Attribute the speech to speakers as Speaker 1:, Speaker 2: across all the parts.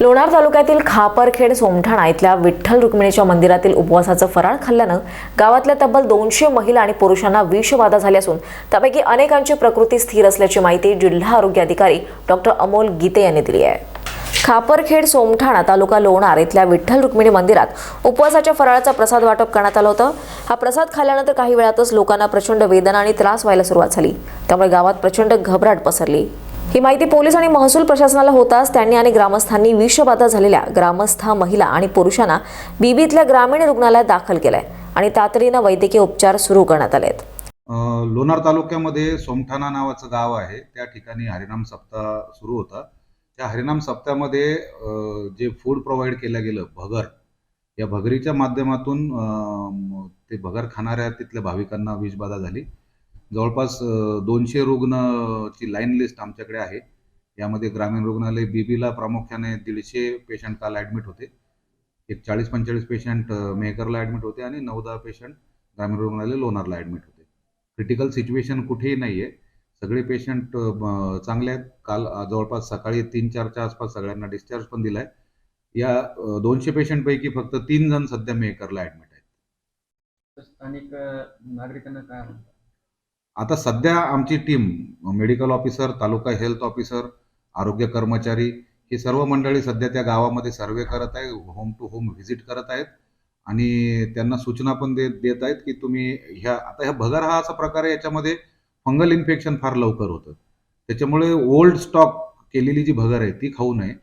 Speaker 1: लोणार तालुक्यातील खापरखेड सोमठाणा इथल्या विठ्ठल रुक्मिणीच्या मंदिरातील उपवासाचं फराळ खाल्ल्यानं गावातल्या तब्बल दोनशे महिला आणि पुरुषांना विषबाधा झाली असून त्यापैकी अनेकांची प्रकृती स्थिर असल्याची माहिती जिल्हा आरोग्य अधिकारी डॉक्टर अमोल गीते यांनी दिली आहे. खापरखेड सोमठाणा तालुका लोणार इथल्या विठ्ठल रुक्मिणी मंदिरात उपवासाच्या फराळाचा प्रसाद वाटप करण्यात आलं होतं. हा प्रसाद खाल्ल्यानंतर काही वेळातच लोकांना प्रचंड वेदना आणि त्रास व्हायला सुरुवात झाली. त्यामुळे गावात प्रचंड घबराट पसरली. ही माहिती पोलीस आणि महसूल प्रशासनाला होताच त्यांनी आणि ग्रामस्थांनी विषबाधा झालेल्या ग्रामस्था महिला आणि पुरुषांना बीबीतल्या ग्रामीण रुग्णालयात दाखल केलंय आणि तातडीनं वैद्यकीय उपचार सुरू करण्यात आलेत.
Speaker 2: लोणार तालुक्यामध्ये सोमठाणा नावाचं गाव आहे. त्या ठिकाणी हरिनाम सप्ताह सुरू होता. त्या हरिनाम सप्ताहामध्ये जे फूड प्रोव्हाइड केलं गेलं भगर या भगरीच्या माध्यमातून ते भगर खाणाऱ्या तिथल्या भाविकांना विषबाधा झाली. जवळपास दोनशे रुग्णची लाईन लिस्ट आमच्याकडे आहे. यामध्ये ग्रामीण रुग्णालय बीबीला प्रामुख्याने दीडशे पेशंट काल ॲडमिट होते. एक चाळीस पंचेचाळीस पेशंट मेहकरला ॲडमिट होते आणि नऊ दहा पेशंट ग्रामीण रुग्णालय लोणारला ॲडमिट होते. क्रिटिकल सिच्युएशन कुठेही नाही आहे सगळे पेशंट चांगले आहेत. काल जवळपास सकाळी तीन चारच्या आसपास सगळ्यांना डिस्चार्ज पण दिला आहे या दोनशे पेशंटपैकी फक्त तीन जण सध्या मेहकरला ॲडमिट आहेत.
Speaker 3: स्थानिक नागरिकांना काय
Speaker 2: आता सध्या आमची team medical officer taluka health officer आरोग्य कर्मचारी ही सर्व मंडळी सध्या त्या गावामध्ये सर्वे करत आहे होम टू होम व्हिजिट करत आहेत. आणि त्यांना सूचना पण देत देत आहेत की तुम्ही ह्या आता ह्या भगर हा असा प्रकार आहे याच्यामध्ये फंगल इन्फेक्शन फार लवकर होतं. त्याच्यामुळे ओल्ड स्टॉक केलेली जी भगर आहे ती खाऊ नये.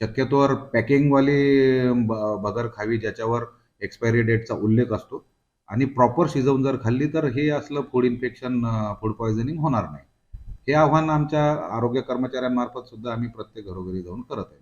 Speaker 2: शक्यतोवर पॅकिंगवाली भगर खावी ज्याच्यावर एक्सपायरी डेटचा उल्लेख असतो. आणि प्रॉपर शिजवून जर खाल्ली तर हे असलं फूड इन्फेक्शन फूड पॉयझनिंग होणार नाही. हे आव्हान आमच्या आरोग्य कर्मचाऱ्यांमार्फत सुद्धा आम्ही प्रत्येक घरोघरी जाऊन करत आहे.